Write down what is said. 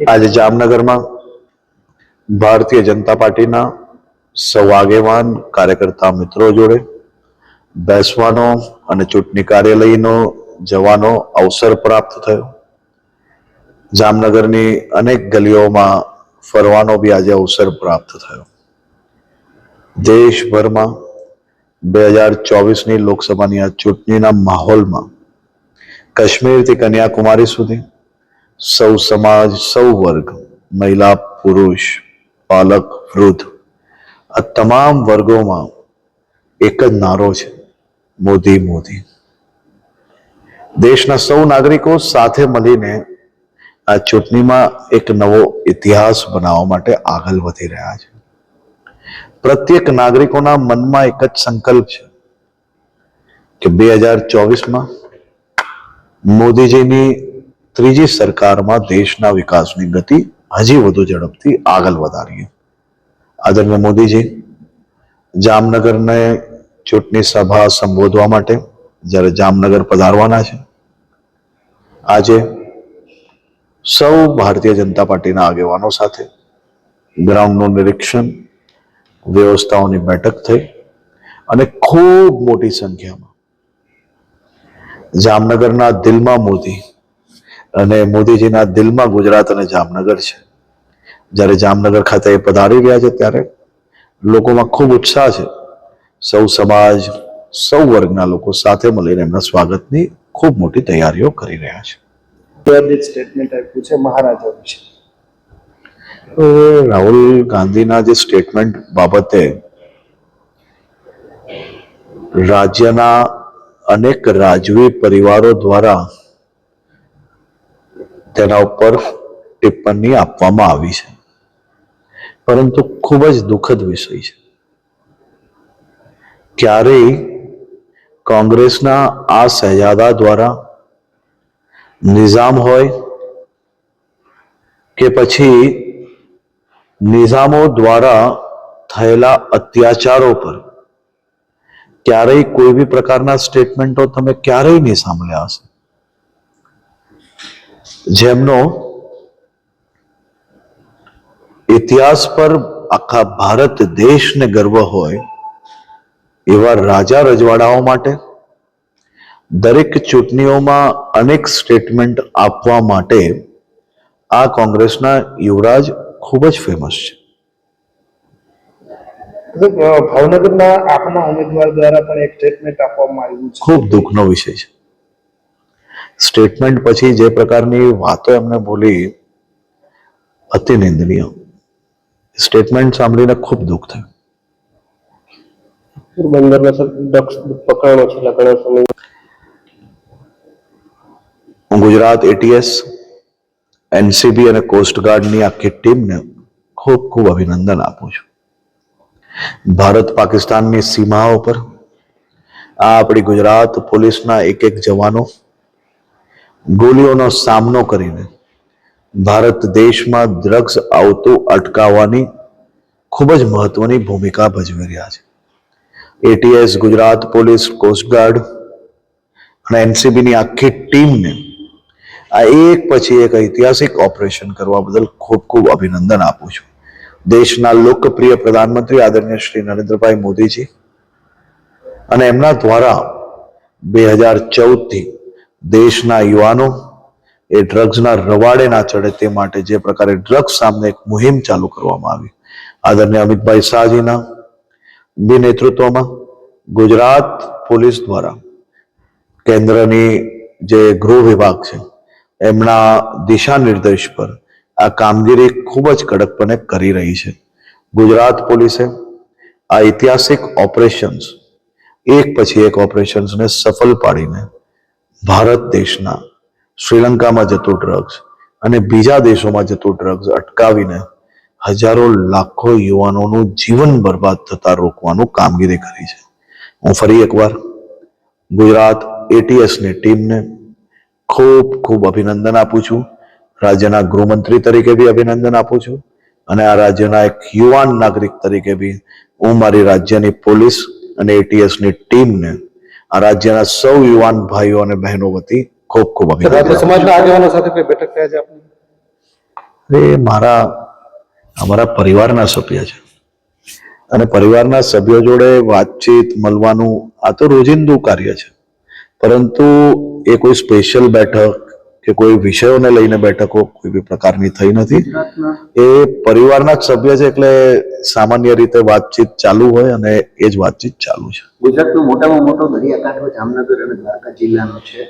આજે જામનગરમાં ભારતીય જનતા પાર્ટીના સૌ આગેવાન કાર્યકર્તા મિત્રો જોડે બેસવાનો અને ચૂંટણી કાર્યાલયનો જવાનો અવસર પ્રાપ્ત થયો. જામનગરની અનેક ગલીઓમાં ફરવાનો બી આજે અવસર પ્રાપ્ત થયો. દેશભરમાં બે હજાર ચોવીસની લોકસભાની આ ચૂંટણીના માહોલમાં કાશ્મીરથી કન્યાકુમારી સુધી સૌ સમાજ, સૌ વર્ગ, મહિલા, પુરુષ, બાલક, વૃદ્ધ, આ તમામ વર્ગોમાં એક જ નારો છે, મોદી મોદી. દેશના સૌ નાગરિકો સાથે મળીને આ ચૂંટણીમાં એક નવો ઇતિહાસ બનાવવા માટે આગળ વધી રહ્યા છે. પ્રત્યેક નાગરિકોના મનમાં એક જ સંકલ્પ છે કે બે હજાર ચોવીસમાં મોદીજીની ત્રીજી સરકારમાં દેશના વિકાસની ગતિ હજી વધુ ઝડપથી આગળ વધારીએ. આદરણીય મોદીજી જામનગરને ચૂંટણી સભા સંબોધવા માટે જ્યારે જામનગર પધારવાના છે, આજે સૌ ભારતીય જનતા પાર્ટીના આગેવાનો સાથે ગ્રાઉન્ડનું નિરીક્ષણ, વ્યવસ્થાઓની બેઠક થઈ અને ખૂબ મોટી સંખ્યામાં જામનગરના દિલમાં મોદી અને મોદીજીના દિલમાં ગુજરાત અને જામનગર છે. જ્યારે જામનગર ખાતે એ પધારી રહ્યા છે ત્યારે લોકોમાં ખૂબ ઉત્સાહ છે. સૌ સમાજ સૌ વર્ગના લોકો સાથે મળીને એમના સ્વાગતની ખૂબ મોટી તૈયારીઓ કરી રહ્યા છે. સ્ટેટમેન્ટ આપ્યું છે મહારાજા વિશે તો રાહુલ ગાંધીના જે સ્ટેટમેન્ટ બાબતે રાજ્યના અનેક રાજવી પરિવારો દ્વારા તેના ઉપર ટિપ્પણી આપવામાં આવી છે. પરંતુ ખૂબ જ દુઃખદ વિષય છે. ક્યારેય કોંગ્રેસના આ સહજાદા દ્વારા નિઝામ હોય કે પછી નિઝામો દ્વારા થયેલા અત્યાચારો પર ક્યારેય કોઈ બી પ્રકારના સ્ટેટમેન્ટો તમે ક્યારેય નહીં સાંભળ્યા હશે. જેમનો ઇતિહાસ પર આખા ભારત દેશને ગર્વ હોય એવા રાજા રજવાડાઓ માટે દરેક ચૂંટણીઓમાં અનેક સ્ટેટમેન્ટ આપવા માટે આ કોંગ્રેસના યુવરાજ ખૂબ જ ફેમસ છે. ભાવનગરના આપના ઉમેદવાર દ્વારા પણ એક સ્ટેટમેન્ટ આપવામાં આવ્યું છે. ખૂબ દુઃખનો વિષય છે. સ્ટેટમેન્ટ પછી જે પ્રકારની વાતો એમને બોલી અતિ નિંદનીય. સ્ટેટમેન્ટ સાંભળીને ખૂબ દુઃખ થયું. હું ગુજરાત એટીએસ એનસીબી અને કોસ્ટગાર્ડની આખી ટીમને ખૂબ ખૂબ અભિનંદન આપું છું. ભારત પાકિસ્તાનની સીમાઓ પર આ આપણી ગુજરાત પોલીસના એક એક જવાનો ગોલીઓનો સામનો કરીને ભારત દેશમાં ડ્રગ્સ આવતું અટકાવવાની ખૂબ જ મહત્વની ભૂમિકા ભજવી રહ્યા છે. એટીએસ ગુજરાત પોલીસ કોસ્ટગાર્ડ અને એનસીબીની આખી ટીમને આ એક પછી એક ઐતિહાસિક ઓપરેશન કરવા બદલ ખૂબ ખૂબ અભિનંદન આપું છું. દેશના લોકપ્રિય પ્રધાનમંત્રી આદરણીય શ્રી નરેન્દ્રભાઈ મોદીજી અને એમના દ્વારા બે હજાર ચૌદથી દેશના યુવાનો એ ડ્રગ્સના રવાડે ના ચડે તે માટે જે પ્રકારે ડ્રગ્સ સામે એક મુહિમ ચાલુ કરવામાં આવી. આદરણીય અમિતભાઈ શાહજીના બી નેતૃત્વમાં ગુજરાત પોલીસ દ્વારા કેન્દ્રની જે ગૃહ વિભાગ છે, એમના દિશા નિર્દેશ પર આ કામગીરી ખૂબ જ કડકપણે કરી રહી છે. ગુજરાત પોલીસે આ ઐતિહાસિક ઓપરેશન્સ એક પછી એક ઓપરેશન્સને સફળ પાડીને ભારત દેશના શ્રીલંકામાં જતું ડ્રગ્સ અને બીજા દેશોમાં જતું ડ્રગ્સ અટકાવીને હજારો લાખો યુવાનોનું જીવન બરબાદ થતા રોકવાનું કામગીરી કરી છે. હું ફરી એકવાર ગુજરાત એટીએસની ટીમને ખૂબ ખૂબ અભિનંદન આપું છું. રાજ્યના ગૃહમંત્રી તરીકે બી અભિનંદન આપું છું અને આ રાજ્યના એક યુવાન નાગરિક તરીકે બી હું મારી રાજ્યની પોલીસ અને એટીએસની ટીમને આ રાજ્યના સૌ યુવાન ભાઈઓ અને બહેનો વતી ખૂબ ખૂબ અભિનંદન. સમાજના આગેવાનો સાથે કોઈ બેઠક થયા છે આપની? એ મારા અમારા પરિવારના સભ્ય છે. અને પરિવારના સભ્યો જોડે વાતચીત મળવાનું આ તો રોજિંદુ કાર્ય છે. પરંતુ એ કોઈ સ્પેશિયલ બેઠક કે કોઈ વિષયોને લઈને બેઠકો કોઈ બી પ્રકારની થઈ નથી. એ પરિવારના જ સભ્ય છે એટલે સામાન્ય રીતે વાતચીત ચાલુ હોય અને એ જ વાતચીત ચાલુ છે. ગુજરાતનો મોટામાં મોટો દરિયાકાંઠો જામનગર અને દ્વારકા જિલ્લાનો છે.